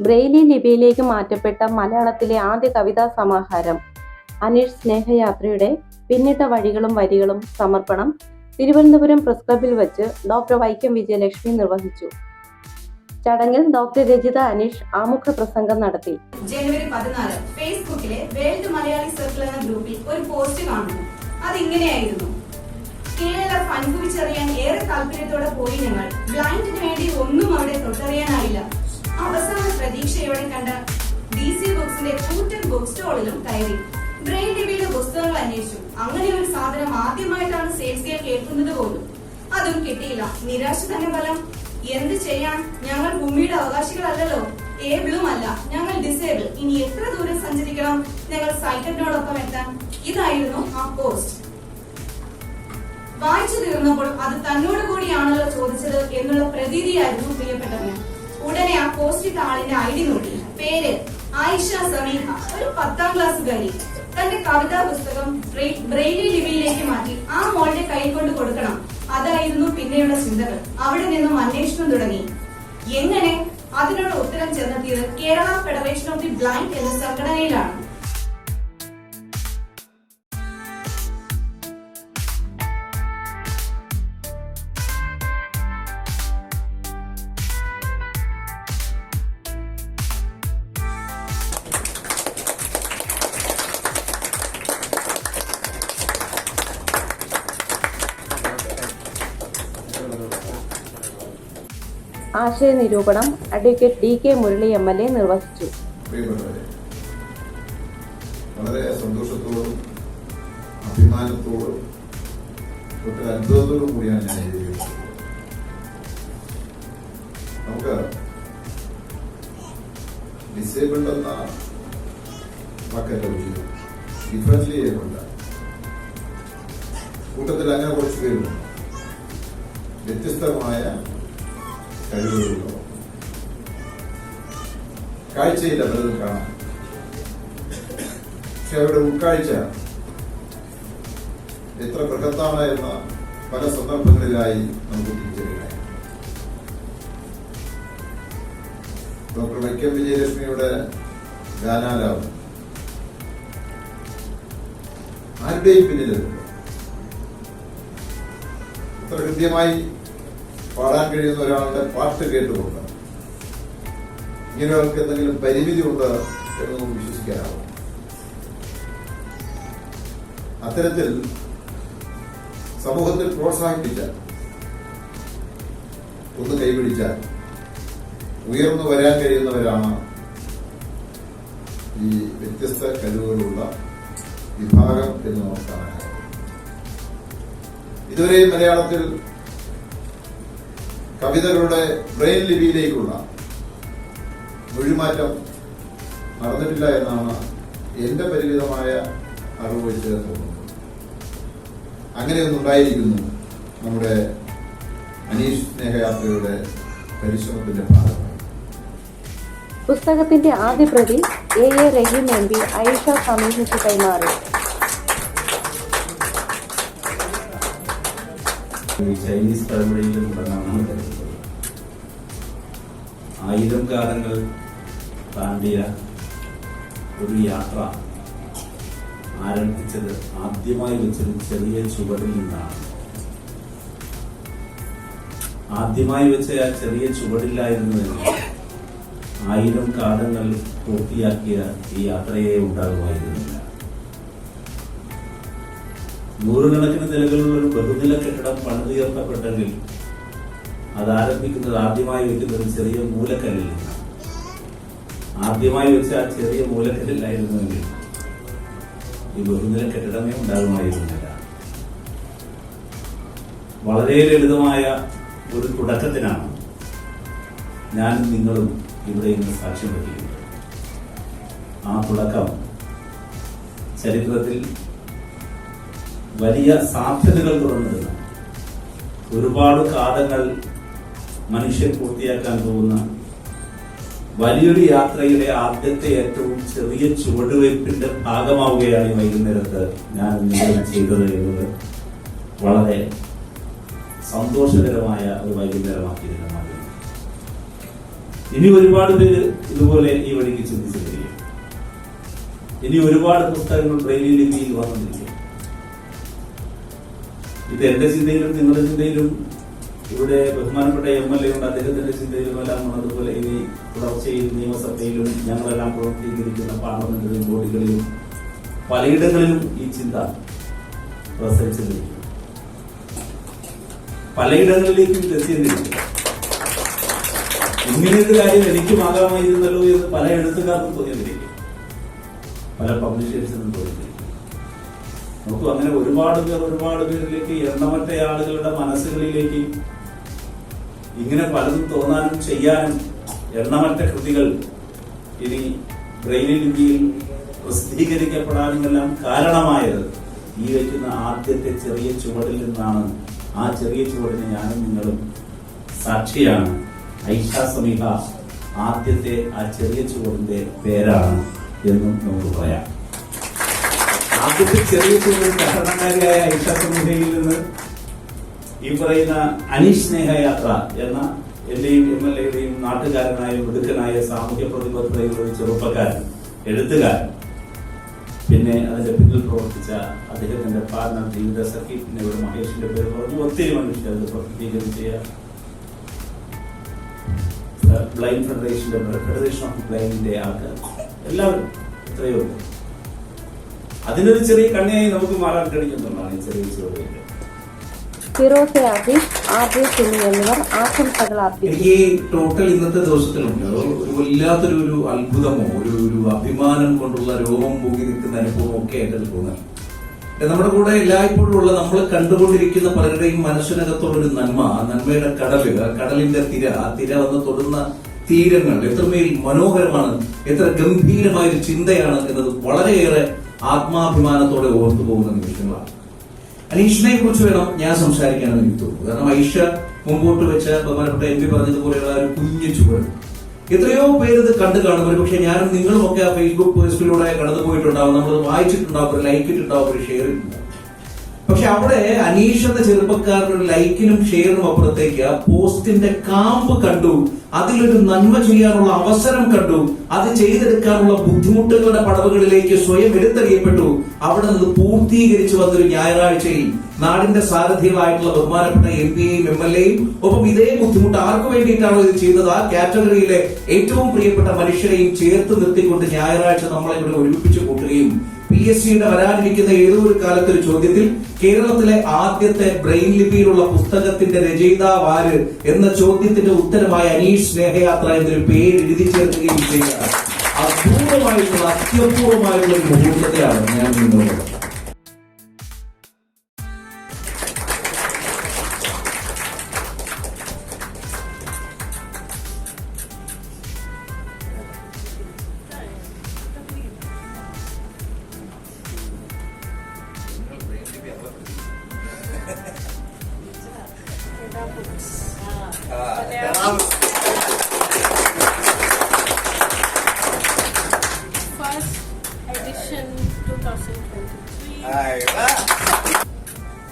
Braille ലിപിയിലേക്ക് മാറ്റപ്പെട്ട മലയാളത്തിലെ ആദ്യ കവിതാ സമാഹാരം. അനീഷ് സ്നേഹയാത്രയുടെ പിന്നിട്ട വഴികളും വരികളും സമർപ്പണം തിരുവനന്തപുരം പ്രസ് ക്ലബിൽ വെച്ച് ഡോക്ടർ വൈക്കം വിജയലക്ഷ്മി നിർവഹിച്ചു. ചടങ്ങിൽ ഡോക്ടർ രജിത അനീഷ് ആമുഖ പ്രസംഗം നടത്തി. ജനുവരി പതിനാല് ഫേസ്ബുക്കിലെ വേൾഡ് മലയാളി സർക്കിൾ എന്ന ഗ്രൂപ്പിൽ ഒരു പോസ്റ്റ് കാണുന്നു. അതിങ്ങനെയായിരുന്നു. കേരളം അനുഭവിച്ചറിയാൻ ഏറെ താല്പര്യത്തോടെ പോയി ഞങ്ങൾ. ബ്ലൈൻഡിന് വേണ്ടി ഒന്നും അവിടെ തൊട്ടറിയാനായില്ല. അവസാന പ്രതീക്ഷയോടെ കണ്ട ഡി സി ബുക്സിന്റെ കൂറ്റൻ ബുക്ക് സ്റ്റോളിലും കയറി. ബ്രെയിൻ ലിപിയിലെ പുസ്തകങ്ങൾ അന്വേഷിച്ചു. അങ്ങനെ ഒരു സാധനം ആദ്യമായിട്ടാണ് സെയിൽസ് സെയിൽസിയെ കേൾക്കുന്നത് പോലും. അതും കിട്ടിയില്ല. നിരാശ തന്നെ ഫലം. എന്ത് ചെയ്യാൻ? ഞങ്ങൾ ഭൂമിയുടെ അവകാശികളല്ലല്ലോ. ഏബിളും അല്ല. ഞങ്ങൾ ഡിസേബിൾ ഇനി എത്ര ദൂരം സഞ്ചരിക്കണം? ഞങ്ങൾ സൈക്കിളിനോടൊപ്പം എത്താൻ. ഇതായിരുന്നു ആ പോസ്റ്റ് വായിച്ചു തീർന്നപ്പോൾ അത് തന്നോട് കൂടിയാണല്ലോ ചോദിച്ചത് എന്നുള്ള പ്രതീതിയായിരുന്നു പ്രിയപ്പെട്ടവന്. ഉടനെ ആ പോസ്റ്റ് ആളിന്റെ ഐ ഡി നോക്കി. പേര് ആയിഷ സമീഹ. ഒരു പത്താം ക്ലാസ്സുകാരി തന്റെ കവിതാ പുസ്തകം ബ്രെ- ബ്രെയിലി ലിപിയിലേക്ക് മാറ്റി ആ മോളുടെ കൈ കൊണ്ട് കൊടുക്കണം. അതായിരുന്നു പിന്നെയുള്ള ചിന്തകൾ. അവിടെ നിന്നും അന്വേഷണം തുടങ്ങി. എങ്ങനെ? അതിനുള്ള ഉത്തരം ചെന്നെത്തിയത് Kerala federation of the blind എന്ന സംഘടനയിലാണ്. ആശയ നിരൂപണം advocate D K Murali M L A നിർവഹിച്ചു. വളരെ സന്തോഷത്തോടും അഭിമാനത്തോടും അത്ഭുതത്തോടും കൂടിയാണ് ഞാൻ നമുക്ക് ഡിസേബിൾഡ് എന്ന വാക്കല്ല ഡിഫറന്റ്ലി ഏബിൾഡ് കൂട്ടത്തിൽ അങ്ങനെ കുറച്ച് പേരുണ്ട്. വ്യത്യസ്തമായ കഴിവുകളുള്ളവർ കാഴ്ചയില്ല പലതും കാണാം പക്ഷെ അവരുടെ ഉൾക്കാഴ്ച എത്ര ബൃഹത്താണ് എന്ന പല സന്ദർഭങ്ങളിലായി നമുക്ക് തിരിച്ചറിയാം. ഡോക്ടർ വൈക്കം വിജയലക്ഷ്മിയുടെ ഗാനാലാപം ആരുടെയും പിന്നിലുണ്ട് ഇത്ര കൃത്യമായി പാടാൻ കഴിയുന്ന ഒരാളുടെ പാട്ട് കേട്ടുകൊണ്ട് ഇങ്ങനെ ഒരാൾക്ക് എന്തെങ്കിലും പരിമിതി ഉണ്ട് എന്ന് നമുക്ക് വിശ്വസിക്കാനാവും. അത്തരത്തിൽ സമൂഹത്തിൽ പ്രോത്സാഹിപ്പിച്ചാൽ ഒന്ന് കൈപിടിച്ചാൽ ഉയർന്നു വരാൻ കഴിയുന്നവരാണ് ഈ വ്യത്യസ്ത കഴിവുകളുള്ള വിഭാഗം എന്ന് നമുക്ക് കാണാനാകും ഇതുവരെയും മലയാളത്തിൽ കവിതകളുടെ ബ്രെയിൻ ലിപിയിലേക്കുള്ള മൊഴിമാറ്റം നടന്നിട്ടില്ല എന്നാണ് എന്റെ പരിമിതമായ അറിവ് വെച്ച് തോന്നുന്നത്. അങ്ങനെയൊന്നുണ്ടായിരിക്കുന്നു നമ്മുടെ അനീഷ് സ്നേഹയാത്രയുടെ പരിശ്രമത്തിന്റെ ഭാഗമായി. പുസ്തകത്തിന്റെ ആദ്യ പ്രതി A A Rahim M P Aisha സമീപിച്ച് കൈമാറി. ചൈനീസ് പഴമൊഴിയിൽ നിന്നാണ് ആയിരം കാലങ്ങൾ താണ്ടിയ ഒരു യാത്ര ആരംഭിച്ചത് ആദ്യമായി വെച്ചൊരു ചെറിയ ചുവടിൽ നിന്നാണ്. ആദ്യമായി വെച്ച ആ ചെറിയ ചുവടില്ലായിരുന്നുവെങ്കിൽ ആയിരം കാലങ്ങൾ പൂർത്തിയാക്കിയ ഈ യാത്രയെ ഉണ്ടാകുമായിരുന്നില്ല. നൂറുകണക്കിന് നിലകളുള്ള ഒരു ബഹുനില കെട്ടിടം പണിതുയർത്തപ്പെട്ടെങ്കിൽ അത് ആരംഭിക്കുന്നത് ആദ്യമായി വെക്കുന്ന ഒരു ചെറിയ മൂലക്കല്ലിൽ ആദ്യമായി വെച്ച ആ ചെറിയ മൂലക്കല്ലില്ലായിരുന്നുവെങ്കിൽ ഈ ബഹുനില കെട്ടിടമേ ഉണ്ടാകുമായിരുന്നില്ല. വളരെ ലളിതമായ ഒരു തുടക്കത്തിനാണ് ഞാനും നിങ്ങളും ഇവിടെ ഇന്ന് സാക്ഷ്യം വഹിക്കുന്നത്. ആ തുടക്കം ചരിത്രത്തിൽ വലിയ സാധ്യതകൾ തുറന്നിരുന്ന ഒരുപാട് കാലങ്ങൾ മനുഷ്യൻ പൂർത്തിയാക്കാൻ പോകുന്ന വലിയൊരു യാത്രയുടെ ആദ്യത്തെ ഏറ്റവും ചെറിയ ചുവടുവയ്പിന്റെ ഭാഗമാവുകയാണ് വൈകുന്നേരത്ത് ഞാൻ ചെയ്തത് എന്നത് വളരെ സന്തോഷകരമായ ഒരു വൈകുന്നേരമാക്കി ഇനി ഒരുപാട് പേര് ഇതുപോലെ ഈ വഴിക്ക് ചിന്തിച്ചിരിക്കും ഇനി ഒരുപാട് പുസ്തകങ്ങൾ ബ്രെയിലി ലിപിയിൽ വന്നിരിക്കും. ഇത് എന്റെ ചിന്തയിലും നിങ്ങളുടെ ചിന്തയിലും ഇവിടെ ബഹുമാനപ്പെട്ട എം എൽ എ ഉണ്ട്. അദ്ദേഹത്തിന്റെ ചിന്തയിലും എല്ലാം അതുപോലെ ഇനി തുടർച്ചയിൽ നിയമസഭയിലും ഞങ്ങളെല്ലാം പ്രവർത്തീകരിക്കുന്ന പാർലമെന്റിലും ബോഡികളിലും പലയിടങ്ങളിലും ഈ ചിന്ത പ്രസരിച്ചിരിക്കും പലയിടങ്ങളിലേക്കും എത്തിയെന്നിരിക്കും ഇങ്ങനെയൊരു കാര്യം എനിക്ക് ആകാമായിരുന്നല്ലോ എന്ന് പല എഴുത്തുകാർക്കും തോന്നിയെന്നിരിക്കും പല പബ്ലിഷേഴ്സിനും തോന്നിയിരിക്കും നമുക്ക് അങ്ങനെ ഒരുപാട് പേർ ഒരുപാട് പേരിലേക്ക് എണ്ണമറ്റ ആളുകളുടെ മനസ്സുകളിലേക്ക് ഇങ്ങനെ പലതും തോന്നാനും ചെയ്യാനും എണ്ണമറ്റ കൃതികൾ ഇനി ബ്രെയിനിൽ ഇന്ത്യയിൽ പ്രസിദ്ധീകരിക്കപ്പെടാനും എല്ലാം കാരണമായത് ഈ വയ്ക്കുന്ന ആദ്യത്തെ ചെറിയ ചുവടിൽ നിന്നാണ്. ആ ചെറിയ ചുവടിന് ഞാനും നിങ്ങളും സാക്ഷിയാണ്. ഐഷ സമീഹ ആദ്യത്തെ ആ ചെറിയ ചുവടിന്റെ പേരാണ് എന്നും നമുക്ക് പറയാം. ആദ്യത്തെ ചെറിയ ചെറിയ സഹകരണക്കാരിയായ ഐഷ നിന്ന് ഈ പറയുന്ന അനീഷ് സ്നേഹയാത്ര എന്ന എന്റെയും എം എൽ എയുടെയും നാട്ടുകാരനായ മിടുക്കനായ സാമൂഹ്യ പ്രതിബദ്ധതയുള്ള ചെറുപ്പക്കാരൻ എഴുത്തുകാരൻ പിന്നെ അതിന്റെ പിന്നിൽ പ്രവർത്തിച്ച അദ്ദേഹത്തിന്റെ പാർട്ണർ ജീവിത സഖി പിന്നെ ഇവിടെ മഹേഷിന്റെ പേര് പറഞ്ഞു ഒത്തിരി മനുഷ്യർ അത് പ്രസിദ്ധീകരിച്ച ബ്ലൈൻഡ് ഫെഡറേഷന്റെ ഫെഡറേഷൻ ഓഫ് ബ്ലൈൻഡിന്റെ ആൾക്കാർ എല്ലാവരും എത്രയോ. അതിനൊരു ചെറിയ കണ്ണിയായി നമുക്ക് മാറാൻ കഴിയുന്നതാണ് ഈ ചെറിയ ചോദ്യം. ഫിറോസെ ആസിഫ് ആർ ജെ സുനി എന്നിവർ ആശംസകൾ ഈ ടോട്ടൽ ഇന്നത്തെ ദിവസത്തിലുണ്ട്. ഒരു വല്ലാത്തൊരു ഒരു അത്ഭുതമോ ഒരു ഒരു അഭിമാനം കൊണ്ടുള്ള രോഗം പോകി നിൽക്കുന്ന അനുഭവം ഒക്കെ ആയിട്ട് തോന്നുന്നത് നമ്മുടെ കൂടെ എല്ലായ്പ്പോഴും ഉള്ള നമ്മൾ കണ്ടുകൊണ്ടിരിക്കുന്ന പലരുടെയും മനസ്സിനകത്തുള്ള ഒരു നന്മ ആ നന്മയുടെ കടൽ ആ കടലിന്റെ തിര ആ തിര വന്ന് തൊടുന്ന തീരങ്ങൾ എത്രമേൽ മനോഹരമാണ് എത്ര ഗംഭീരമായ ഒരു ചിന്തയാണ് എന്നത് വളരെയേറെ ആത്മാഭിമാനത്തോടെ ഓർത്തു പോകുന്ന നിമിഷങ്ങളാണ്. അനീഷിനെ കുറിച്ച് വേണം ഞാൻ സംസാരിക്കാനെന്ന് എനിക്ക് തോന്നുന്നു. കാരണം ഐഷ മുമ്പോട്ട് വെച്ച ബഹുമാനപ്പെട്ട എം പി പറഞ്ഞതുപോലെയുള്ള ഒരു കുഞ്ഞു ചുവട്. എത്രയോ പേര് ഇത് കണ്ടു കാണും ഒരു പക്ഷെ ഞാനും നിങ്ങളും ഒക്കെ ആ ഫേസ്ബുക്ക് പോസ്റ്റിലൂടെ കടന്നു പോയിട്ടുണ്ടാവും നമ്മൾ വായിച്ചിട്ടുണ്ടാവും ഒരു ലൈക്ക് ഇട്ടിട്ടുണ്ടാവും ഒരു ഷെയർ ഇട്ടുണ്ടാവും പക്ഷെ അവിടെ അനീഷ് എന്ന ചെറുപ്പക്കാരൻ ഒരു ലൈക്കിനും ഷെയറിനും അപ്പുറത്തേക്ക് പോസ്റ്റിന്റെ കാമ്പ് കണ്ടു. അതിലൊരു നന്മ ചെയ്യാനുള്ള അവസരം കണ്ടു. അത് ചെയ്തെടുക്കാനുള്ള ബുദ്ധിമുട്ടുകളുടെ പടവുകളിലേക്ക് സ്വയം എടുത്തെറിയപ്പെട്ടു. അവിടെ നിന്ന് പൂർത്തീകരിച്ചു വന്നൊരു ഞായറാഴ്ചയിൽ നാടിന്റെ സാരഥികളായിട്ടുള്ള ബഹുമാനപ്പെട്ട എം പിയും എം എൽ എയും ഒപ്പം ഇതേ ബുദ്ധിമുട്ട് ആർക്ക് വേണ്ടിയിട്ടാണോ ഇത് ചെയ്യുന്നത് ആ കാറ്റഗറിയിലെ ഏറ്റവും പ്രിയപ്പെട്ട മനുഷ്യരെയും ചേർത്ത് നിർത്തിക്കൊണ്ട് ഞായറാഴ്ച നമ്മളെ ഇവിടെ ഒരുമിപ്പിച്ചു കൂട്ടുകയും പി എസ് സിയുടെ വരാനിരിക്കുന്ന ഏതോ ഒരു കാലത്ത് ഒരു ചോദ്യത്തിൽ കേരളത്തിലെ ആദ്യത്തെ ബ്രെയിൻ ലിപിയിലുള്ള പുസ്തകത്തിന്റെ രചയിതാവ് ആര് എന്ന ചോദ്യത്തിന്റെ ഉത്തരമായി അനീഷ് സ്നേഹയാത്ര എന്നൊരു പേര് എഴുതി ചേർക്കുകയും ചെയ്യുക അപൂർവമായിട്ടുള്ള അത്യപൂർവമായിട്ടുള്ള ഒരു മുഹൂർത്തത്തെയാണ് ഞാൻ നിങ്ങളോട്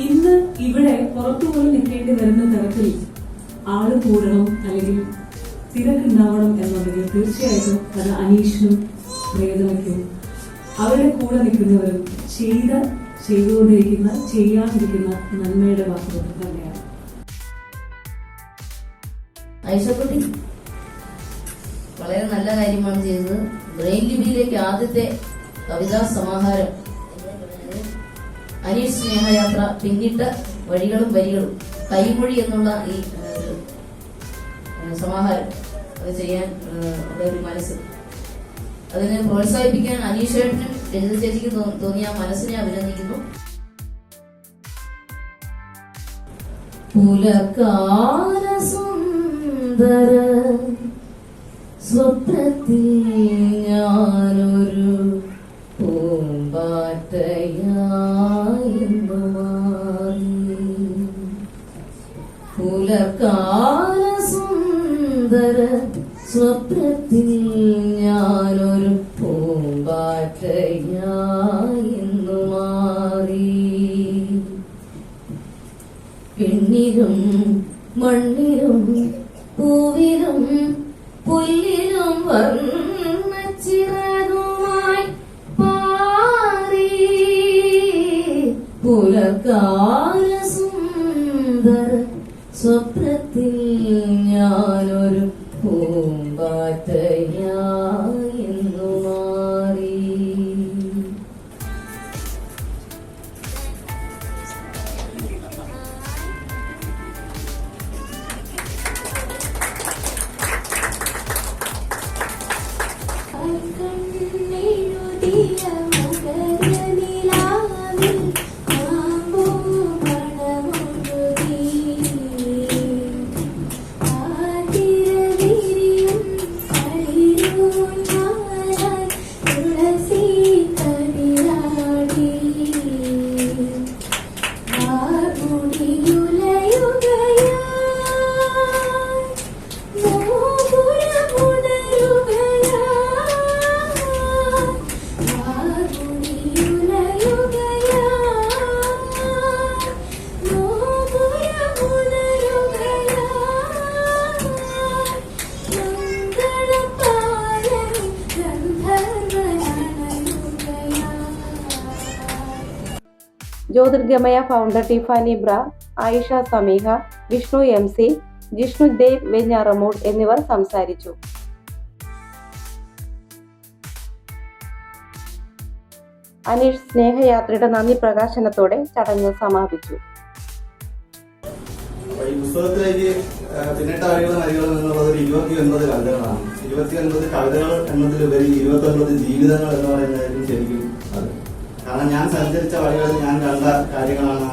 ഇന്ന് ഇവിടെ പുറത്തു പോയി നിൽക്കേണ്ടി വരുന്ന തരത്തിൽ ആൾ കൂടണം അല്ലെങ്കിൽ തിരക്കുണ്ടാവണം എന്നുണ്ടെങ്കിൽ തീർച്ചയായിട്ടും അത് അനീഷിനും വേദനയ്ക്കും അവരുടെ കൂടെ നിൽക്കുന്നവരും ചെയ്ത ചെയ്തുകൊണ്ടിരിക്കുന്ന ചെയ്യാതിരിക്കുന്ന നന്മയുടെ വാക്കുകൾ തന്നെയാണ്. വളരെ നല്ല കാര്യമാണ് ചെയ്തത്. ബ്രെയിൻ ലിപിയിലേക്ക് ആദ്യത്തെ കവിതാ സമാഹാരം. അനീഷ് സ്നേഹയാത്ര പിന്നിട്ട വഴികളും വരികളും. കൈമൊഴി എന്നുള്ള ഈ സമാഹാരം അത് ചെയ്യാൻ ഒരു മനസ്സ്. അതിനെ പ്രോത്സാഹിപ്പിക്കാൻ അനീഷേട്ടനും രജിത ചേച്ചിക്ക് തോന്നിയ മനസ്സിനെ അഭിനന്ദിക്കുന്നു. സ്വപ്നത്തിൽ ഞാനൊരു പുലകാല സുന്ദര സ്വപ്നത്തിൽ ഞാനൊരു പൂമ്പാറ്റയായിരുന്നു മാറി. പെണ്ണിലും മണ്ണിലും പൂവിലും പുല്ലിലും വർണച്ചിറകുമായി പാറി. സുന്ദര സ്വപ്നത്തിൽ ഞാനൊരു പൂമ്പാറ്റയായെന്നു മാറി. കണ്ണെഴുതിയ ജ്യോതിർഗമയ ഫൗണ്ടർ ടിഫാനി ബ്ര ആയിഷ സമീഹ വിഷ്ണു എം സി ജിഷ്ണു ദേവ് വെഞ്ഞാറമൂട് എന്നിവർ സംസാരിച്ചു. അനീഷ് സ്നേഹയാത്രയുടെ നന്ദി പ്രകാശനത്തോടെ ചടങ്ങ് സമാപിച്ചു. ഈ പുസ്തകത്തിലേക്ക് ആ, പിന്നിട്ട വഴികളും വരികളും എന്നുള്ളത് ഒരു ഇരുപത്തി ഒൻപത് കവിതകളാണ്. ഇരുപത്തി ഒൻപത് കവിതകൾ എന്നതിലുപരി ഇരുപത്തി ഒൻപത് ജീവിതങ്ങൾ എന്ന് പറയുന്നതായിരിക്കും ശരിക്കും കാരണം ഞാൻ സഞ്ചരിച്ച വഴികളിൽ ഞാൻ കണ്ട കാര്യങ്ങളാണ്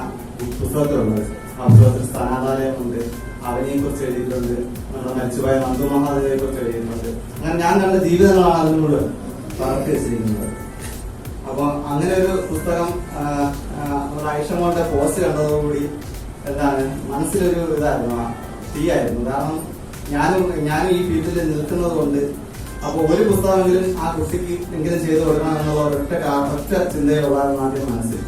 പുസ്തകത്തിലുള്ളത്. ആ പുസ്തകത്തിൽ സ്ഥാനാധാരമുണ്ട് അവനെ കുറിച്ച് എഴുതിയിട്ടുണ്ട് നമ്മുടെ മരിച്ചുപോയ നന്ദു മഹാദേവിയെ കുറിച്ച് എഴുതിയിട്ടുണ്ട്. അങ്ങനെ ഞാൻ കണ്ട ജീവിതങ്ങളാണ് അതിനോട് പാർക്ക് വെച്ചിരിക്കുന്നത് അപ്പൊ അങ്ങനെ ഒരു പുസ്തകം നമ്മുടെ ഐഷമോളുടെ പോസ്റ്റ് കണ്ടതോടുകൂടി എന്താണ് മനസ്സിലൊരു ഇതായിരുന്നു തീയായിരുന്നു. കാരണം ഞാനും ഞാനും ഈ ഫീൽഡിൽ നിൽക്കുന്നത് കൊണ്ട് അപ്പോൾ ഒരു പുസ്തകമെങ്കിലും ആ കുട്ടിക്ക് എങ്കിലും ചെയ്തു കൊടുക്കണം എന്നുള്ള ഒറ്റ കാ- ഒറ്റ ചിന്തയുള്ളതായിരുന്നു ആദ്യം മനസ്സിൽ.